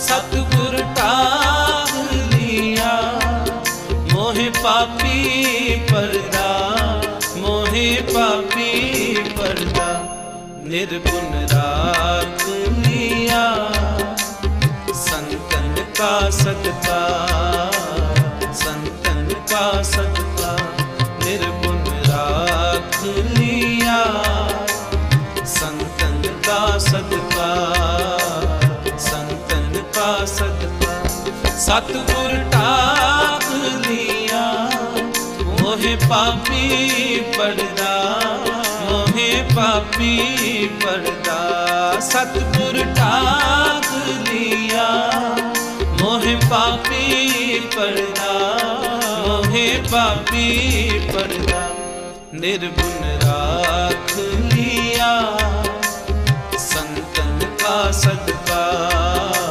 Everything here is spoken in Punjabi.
ਸਤਿਗੁਰ ਟਾਗ ਲਿਆ। ਮੋਹਿ ਪਾਪੀ ਪਰਦਾ, ਮੋਹਿ ਪਾਪੀ ਪਰਦਾ, ਨਿਰਗੁਣ ਰਾਖ ਲਿਆ। ਸੰਤਨ ਕਾ ਸਦਕਾ ਸੰਤਨ ਕਾ ਸਦਕਾ ਨਿਰਗੁਣ ਰਾਖ ਲਿਆ। ਸੰਤਨ ਕਾ ਸਦਕਾ ਕਾ ਸਦਕਾ, ਸਤਿਗੁਰ ਟਾਕ ਲਿਆ, ਮੋਹਿ ਪਾਪੀ ਪੜਦਾ ਮੋਹਿ ਪਾਪੀ ਪੜਦਾ ਸਤਿਗੁਰ ਟਾਕ ਲਿਆ, ਮੋਹਿ ਪਾਪੀ ਪੜਦਾ ਮੋਹਿ ਪਾਪੀ ਪੜਦਾ ਨਿਰਗੁਣ ਰਾਖ ਲਿਆ, ਸੰਤਨ ਕਾ ਸਦ